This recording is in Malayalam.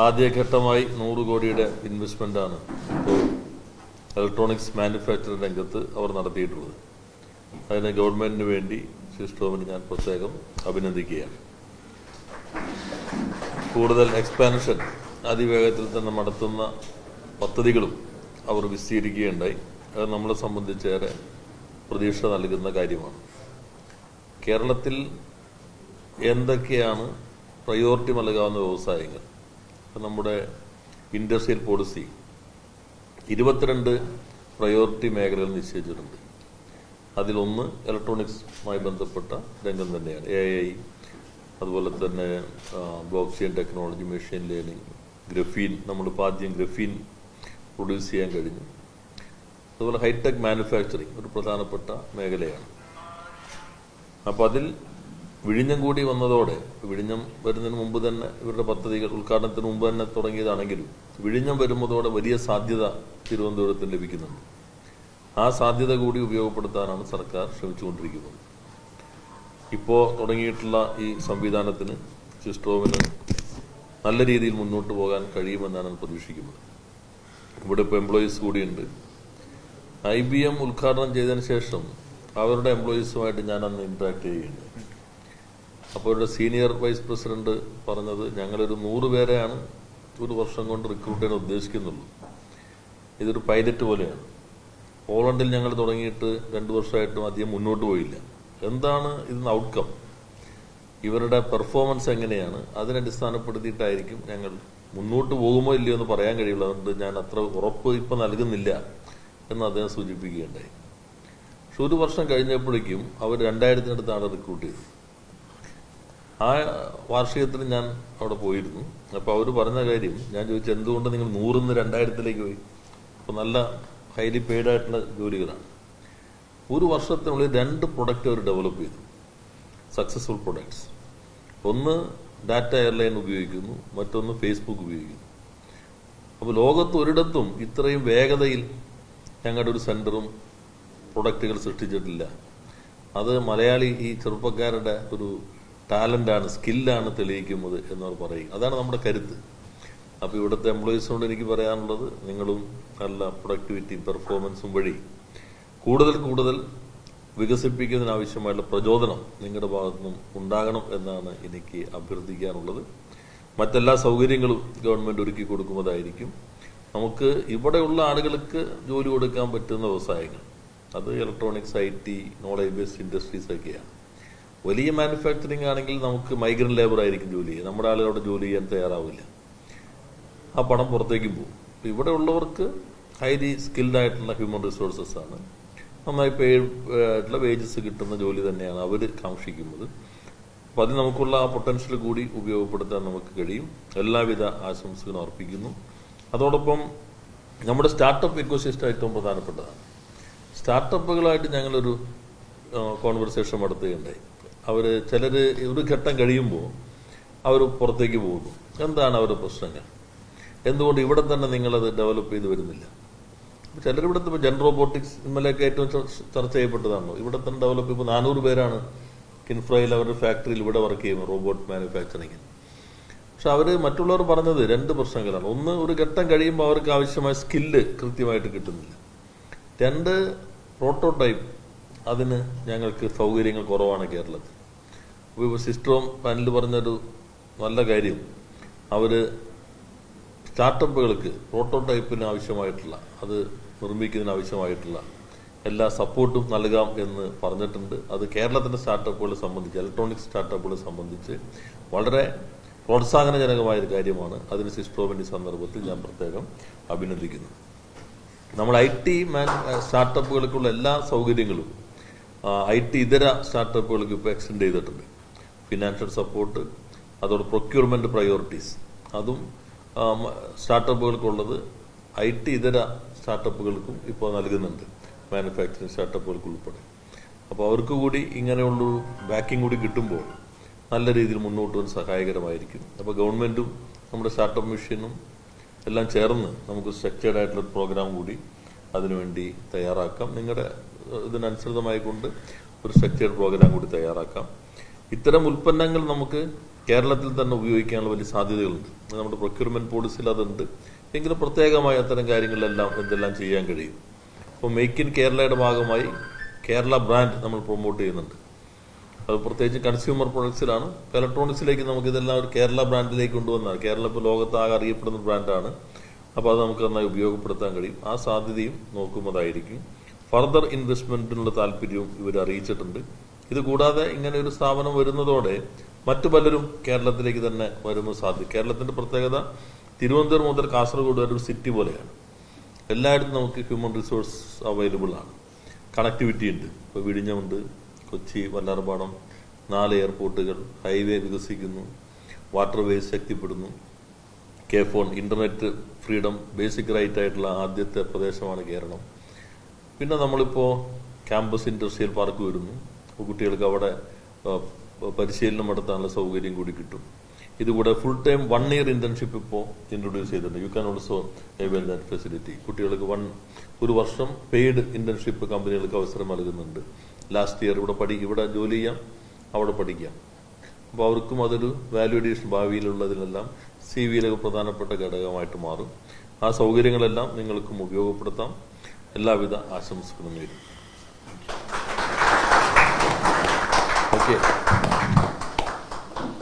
ആദ്യഘട്ടമായി നൂറ് കോടിയുടെ ഇൻവെസ്റ്റ്മെന്റാണ് ഇപ്പോൾ ഇലക്ട്രോണിക്സ് മാനുഫാക്ചറിംഗ് രംഗത്ത് അവർ നടത്തിയിട്ടുള്ളത്. അതിന് ഗവൺമെന്റിന് വേണ്ടി സിസ്റ്റോമിന് ഞാൻ പ്രത്യേകം അഭിനന്ദിക്കുകയാണ്. കൂടുതൽ എക്സ്പാൻഷൻ അതിവേഗത്തിൽ തന്നെ നടത്തുന്ന പദ്ധതികളും അവർ വിശദീകരിക്കുകയുണ്ടായി അത് നമ്മളെ സംബന്ധിച്ചേറെ പ്രതീക്ഷ നൽകുന്ന കാര്യമാണ്. കേരളത്തിൽ എന്തൊക്കെയാണ് പ്രയോറിറ്റി നൽകാവുന്ന വ്യവസായങ്ങൾ? നമ്മുടെ ഇൻഡസ്ട്രിയൽ പോളിസി. ഇരുപത്തിരണ്ട് പ്രയോറിറ്റി മേഖലകൾ നിശ്ചയിച്ചിട്ടുണ്ട്. അതിലൊന്ന് ഇലക്ട്രോണിക്സുമായി ബന്ധപ്പെട്ട രംഗം തന്നെയാണ്. എ ഐ അതുപോലെ തന്നെ blockchain technology machine learning graphene നമ്മളിപ്പോൾ ആദ്യം ഗ്രഫീൻ പ്രൊഡ്യൂസ് ചെയ്യാൻ കഴിഞ്ഞു. അതുപോലെ ഹൈടെക് മാനുഫാക്ചറിങ് ഒരു പ്രധാനപ്പെട്ട മേഖലയാണ്. അപ്പോൾ അതിൽ വിഴിഞ്ഞം കൂടി വന്നതോടെ വിഴിഞ്ഞം വരുന്നതിന് മുമ്പ് തന്നെ ഇവരുടെ പദ്ധതികൾ ഉദ്ഘാടനത്തിന് മുമ്പ് തന്നെ തുടങ്ങിയതാണെങ്കിലും വിഴിഞ്ഞം വരുന്നതോടെ വലിയ സാധ്യത തിരുവനന്തപുരത്തിന് ലഭിക്കുന്നുണ്ട്. ആ സാധ്യത കൂടി ഉപയോഗപ്പെടുത്താനാണ് സർക്കാർ ശ്രമിച്ചുകൊണ്ടിരിക്കുന്നത്. ഇപ്പോൾ തുടങ്ങിയിട്ടുള്ള ഈ സംവിധാനത്തിന് സിസ്റ്റോമിന് നല്ല രീതിയിൽ മുന്നോട്ട് പോകാൻ കഴിയുമെന്നാണ് പ്രതീക്ഷിക്കുന്നത്. ഇവിടെ ഇപ്പോൾ എംപ്ലോയീസ് കൂടിയുണ്ട്. ഐ ബി എം ഉദ്ഘാടനം ചെയ്തതിന് ശേഷം അവരുടെ എംപ്ലോയീസുമായിട്ട് ഞാൻ അന്ന് ഇന്ററാക്ട് ചെയ്യുകയുണ്ട് അപ്പോൾ അവരുടെ സീനിയർ വൈസ് പ്രസിഡന്റ് പറഞ്ഞത് ഞങ്ങളൊരു നൂറ് പേരെയാണ് ഒരു വർഷം കൊണ്ട് റിക്രൂട്ട് ചെയ്യാൻ ഉദ്ദേശിക്കുന്നുള്ളൂ. ഇതൊരു പൈലറ്റ് പോലെയാണ്. പോളണ്ടിൽ ഞങ്ങൾ തുടങ്ങിയിട്ട് രണ്ട് വർഷമായിട്ടും അധികം മുന്നോട്ട് പോയില്ല. എന്താണ് ഇതിന് ഔട്ട്കം ഇവരുടെ പെർഫോമൻസ് എങ്ങനെയാണ്? അതിനെ അടിസ്ഥാനപ്പെടുത്തിയിട്ടായിരിക്കും ഞങ്ങൾ മുന്നോട്ട് പോകുമോ ഇല്ലയോ എന്ന് പറയാൻ കഴിയുള്ളൂ അതുകൊണ്ട് ഞാൻ അത്ര ഉറപ്പ് ഇപ്പം നൽകുന്നില്ല എന്ന് അദ്ദേഹം സൂചിപ്പിക്കുകയുണ്ടായി. പക്ഷെ ഒരു വർഷം കഴിഞ്ഞപ്പോഴേക്കും അവർ രണ്ടായിരത്തിനടുത്താണ് റിക്രൂട്ട് ചെയ്തത്. ആ വാർഷികത്തിന് ഞാൻ അവിടെ പോയിരുന്നു. അപ്പോൾ അവർ പറഞ്ഞ കാര്യം ഞാൻ ചോദിച്ചു എന്തുകൊണ്ട് നിങ്ങൾ നൂറിന്ന് രണ്ടായിരത്തിലേക്ക് പോയി? അപ്പോൾ നല്ല ഹൈലി പെയ്ഡ് ആയിട്ടുള്ള ജോലികളാണ്. ഒരു വർഷത്തിനുള്ളിൽ രണ്ട് പ്രൊഡക്റ്റ് അവർ ഡെവലപ്പ് ചെയ്തു. സക്സസ്ഫുൾ പ്രൊഡക്ട്സ് ഒന്ന് ഡാറ്റ എയർലൈൻ ഉപയോഗിക്കുന്നു മറ്റൊന്ന് ഫേസ്ബുക്ക് ഉപയോഗിക്കുന്നു. അപ്പോൾ ലോകത്ത് ഒരിടത്തും ഇത്രയും വേഗതയിൽ ഞങ്ങളുടെ ഒരു സെന്ററും പ്രൊഡക്റ്റുകൾ സൃഷ്ടിച്ചിട്ടില്ല. അത് മലയാളി ഈ ചെറുപ്പക്കാരുടെ ഒരു ടാലന്റാണ് സ്കില്ലാണ് തെളിയിക്കുന്നത് എന്നവർ പറയും. അതാണ് നമ്മുടെ കരുത്ത്. അപ്പോൾ ഇവിടുത്തെ എംപ്ലോയീസിനോട് എനിക്ക് പറയാനുള്ളത് നിങ്ങളും നല്ല പ്രൊഡക്ടിവിറ്റി പെർഫോമൻസും വഴി കൂടുതൽ കൂടുതൽ വികസിപ്പിക്കുന്നതിനാവശ്യമായുള്ള പ്രചോദനം നിങ്ങളുടെ ഭാഗത്തു നിന്നും ഉണ്ടാകണം എന്നാണ് എനിക്ക് അഭ്യർത്ഥിക്കാനുള്ളത്. മറ്റെല്ലാ സൗകര്യങ്ങളും ഗവൺമെന്റ് ഒരുക്കി കൊടുക്കുന്നതായിരിക്കും. നമുക്ക് ഇവിടെയുള്ള ആളുകൾക്ക് ജോലി കൊടുക്കാൻ പറ്റുന്ന വ്യവസായങ്ങൾ. അത് electronics I T knowledge based industries ഒക്കെയാണ്. വലിയ മാനുഫാക്ചറിങ് ആണെങ്കിൽ നമുക്ക് മൈഗ്രന്റ് ലേബർ ആയിരിക്കും ജോലി നമ്മുടെ ആളുകൾ അവിടെ ജോലി ചെയ്യാൻ തയ്യാറാവില്ല. ആ പണം പുറത്തേക്ക് പോകും. ഇവിടെ ഉള്ളവർക്ക് ഹൈലി സ്കിൽഡ് ആയിട്ടുള്ള ഹ്യൂമൻ റിസോഴ്സസ് ആണ്. നന്നായി പേ ആയിട്ടുള്ള വേജസ് കിട്ടുന്ന ജോലി തന്നെയാണ് അവർ കാക്ഷിക്കുന്നത്. അപ്പോൾ അത് നമുക്കുള്ള ആ പൊട്ടൻഷ്യൽ കൂടി ഉപയോഗപ്പെടുത്താൻ നമുക്ക് കഴിയും. എല്ലാവിധ ആശംസകളും അർപ്പിക്കുന്നു. അതോടൊപ്പം നമ്മുടെ സ്റ്റാർട്ടപ്പ് ഇക്കോസിസ്റ്റം ഏറ്റവും പ്രധാനപ്പെട്ടതാണ്. സ്റ്റാർട്ടപ്പുകളായിട്ട് ഞങ്ങളൊരു കോൺവെർസേഷൻ നടത്തുകയുണ്ടായി. അവർ ചിലർ ഒരു ഘട്ടം കഴിയുമ്പോൾ അവർ പുറത്തേക്ക് പോകുന്നു. എന്താണ് അവരുടെ പ്രശ്നങ്ങൾ? എന്തുകൊണ്ട് ഇവിടെ തന്നെ നിങ്ങളത് ഡെവലപ്പ് ചെയ്ത് വരുന്നില്ല? ചിലർ ഇവിടുത്തെ ഇപ്പോൾ ജെൻ റോബോട്ടിക്സ് ഇന്നലെയൊക്കെ ഏറ്റവും ചർച്ച ചെയ്യപ്പെട്ടതാണല്ലോ. ഇവിടെ തന്നെ ഡെവലപ്പ് ഇപ്പോൾ നാനൂറ് പേരാണ് കിൻഫ്രയിൽ അവരുടെ ഫാക്ടറിയിൽ ഇവിടെ വർക്ക് ചെയ്യുന്നത് റോബോട്ട് മാനുഫാക്ചറിങ്ങിൽ പക്ഷെ അവർ മറ്റുള്ളവർ പറഞ്ഞത് രണ്ട് പ്രശ്നങ്ങളാണ്. ഒന്ന് ഒരു ഘട്ടം കഴിയുമ്പോൾ അവർക്ക് ആവശ്യമായ സ്കില്ല് കൃത്യമായിട്ട് കിട്ടുന്നില്ല. രണ്ട് പ്രോട്ടോടൈപ്പ് അതിന് ഞങ്ങൾക്ക് സൗകര്യങ്ങൾ കുറവാണ് കേരളത്തിൽ. അപ്പോൾ ഇപ്പോൾ സിസ്റ്ററും പാനൽ പറഞ്ഞൊരു നല്ല കാര്യം. അവർ സ്റ്റാർട്ടപ്പുകൾക്ക് പ്രോട്ടോടൈപ്പിന് ആവശ്യമായിട്ടുള്ള അത് നിർമ്മിക്കുന്നതിന് ആവശ്യമായിട്ടുള്ള എല്ലാ സപ്പോർട്ടും നൽകാം എന്ന് പറഞ്ഞിട്ടുണ്ട്. അത് കേരളത്തിന്റെ സ്റ്റാർട്ടപ്പുകളെ സംബന്ധിച്ച് ഇലക്ട്രോണിക്സ് സ്റ്റാർട്ടപ്പുകളെ സംബന്ധിച്ച് വളരെ പ്രോത്സാഹനജനകമായ ഒരു കാര്യമാണ്. അതിന് സിസ്റ്റോമിന്റെ സന്ദർഭത്തിൽ ഞാൻ പ്രത്യേകം അഭിനന്ദിക്കുന്നു. നമ്മൾ ഐ ടി മാൻ സ്റ്റാർട്ടപ്പുകൾക്കുള്ള എല്ലാ സൗകര്യങ്ങളും ഐ ടി ഇതര സ്റ്റാർട്ടപ്പുകൾക്ക് ഇപ്പോൾ എക്സ്റ്റെൻഡ് ചെയ്തിട്ടുണ്ട്. ഫിനാൻഷ്യൽ സപ്പോർട്ട് അതോടെ പ്രൊക്യൂർമെന്റ് പ്രയോറിറ്റീസ് അതും സ്റ്റാർട്ടപ്പുകൾക്കുള്ളത് ഐ ടി ഇതര സ്റ്റാർട്ടപ്പുകൾക്കും ഇപ്പോൾ നൽകുന്നുണ്ട്. മാനുഫാക്ചറിങ് സ്റ്റാർട്ടപ്പുകൾക്ക് ഉൾപ്പെടെ. അപ്പോൾ അവർക്ക് കൂടി ഇങ്ങനെയുള്ള ബാക്കിംഗ് കൂടി കിട്ടുമ്പോൾ നല്ല രീതിയിൽ മുന്നോട്ട് വരാൻ സഹായകരമായിരിക്കും. അപ്പോൾ ഗവൺമെന്റും നമ്മുടെ സ്റ്റാർട്ടപ്പ് മിഷനും എല്ലാം ചേർന്ന് നമുക്ക് സ്ട്രക്ചേർഡ് ആയിട്ടുള്ള പ്രോഗ്രാം കൂടി അതിനുവേണ്ടി തയ്യാറാക്കാം. നിങ്ങളുടെ ഏഹ്, ഇതിനനുസൃതമായി കൊണ്ട് ഒരു സ്ട്രക്ചേർഡ് പ്രോഗ്രാം കൂടി തയ്യാറാക്കാം. ഇത്തരം ഉൽപ്പന്നങ്ങൾ നമുക്ക് കേരളത്തിൽ തന്നെ ഉപയോഗിക്കാനുള്ള വലിയ സാധ്യതകളുണ്ട്. നമ്മുടെ പ്രൊക്യൂർമെന്റ് പോളിസിയിൽ അതുണ്ട്. എങ്കിലും പ്രത്യേകമായ അത്തരം കാര്യങ്ങളെല്ലാം എന്തെല്ലാം ചെയ്യാൻ കഴിയും. അപ്പോൾ മേക്ക് ഇൻ കേരളയുടെ ഭാഗമായി കേരള ബ്രാൻഡ് നമ്മൾ പ്രൊമോട്ട് ചെയ്യുന്നുണ്ട്. അത് പ്രത്യേകിച്ച് കൺസ്യൂമർ പ്രൊഡക്ട്സിലാണ് ഇലക്ട്രോണിക്സിലേക്ക് നമുക്ക് ഇതെല്ലാം ഒരു കേരള ബ്രാൻഡിലേക്ക് കൊണ്ടുവന്നാണ്. കേരള ഇപ്പോൾ ലോകത്താകെ അറിയപ്പെടുന്ന ബ്രാൻഡാണ് അപ്പോൾ അത് നമുക്ക് നന്നായി ഉപയോഗപ്പെടുത്താൻ കഴിയും. ആ സാധ്യതയും നോക്കുന്നതായിരിക്കും. ഫർദർ ഇൻവെസ്റ്റ്മെന്റിനുള്ള താല്പര്യവും ഇവർ അറിയിച്ചിട്ടുണ്ട്. ഇത് കൂടാതെ ഇങ്ങനെ ഒരു സ്ഥാപനം വരുന്നതോടെ മറ്റു പലരും കേരളത്തിലേക്ക് തന്നെ വരുമ്പോൾ സാധ്യത. കേരളത്തിന്റെ പ്രത്യേകത തിരുവനന്തപുരം മുതൽ കാസർഗോഡ് വരെ ഒരു സിറ്റി പോലെയാണ്. എല്ലായിടത്തും നമുക്ക് ഹ്യൂമൻ റിസോഴ്സ് അവൈലബിൾ ആണ്. കണക്ടിവിറ്റി ഉണ്ട്. ഇപ്പോൾ വിഴിഞ്ഞമുണ്ട് കൊച്ചി വല്ലാർപാടം നാല് എയർപോർട്ടുകൾ ഹൈവേ വികസിക്കുന്നു water vase ശക്തിപ്പെടുന്നു. K phone internet freedom basic right ആയിട്ടുള്ള ആദ്യത്തെ പ്രദേശമാണ് കേരളം. പിന്നെ നമ്മളിപ്പോൾ ക്യാമ്പസ് ഇൻഡസ്ട്രിയൽ പാർക്ക് വരുന്നു. അപ്പോൾ കുട്ടികൾക്ക് അവിടെ പരിശീലനം നടത്താനുള്ള സൗകര്യം കൂടി കിട്ടും. ഇതുകൂടെ full time one year internship ഇപ്പോൾ ഇൻട്രൊഡ്യൂസ് ചെയ്തിട്ടുണ്ട്. You can also avail that facility കുട്ടികൾക്ക് വൺ ഒരു വർഷം പെയ്ഡ് ഇന്റേൺഷിപ്പ് കമ്പനികൾക്ക് അവസരം നൽകുന്നുണ്ട്. ലാസ്റ്റ് ഇയർ ഇവിടെ പഠി ഇവിടെ ജോലി ചെയ്യാം അവിടെ പഠിക്കാം. അപ്പോൾ അവർക്കും അതൊരു വാല്യൂ അഡീഷൻ ഭാവിയിലുള്ളതിനെല്ലാം സി വിയിലൊക്കെ പ്രധാനപ്പെട്ട ഘടകമായിട്ട് മാറും. ആ സൗകര്യങ്ങളെല്ലാം നിങ്ങൾക്കും ഉപയോഗപ്പെടുത്താം. എല്ലാവിധ ആശംസകളും നേരും ഓക്കെ.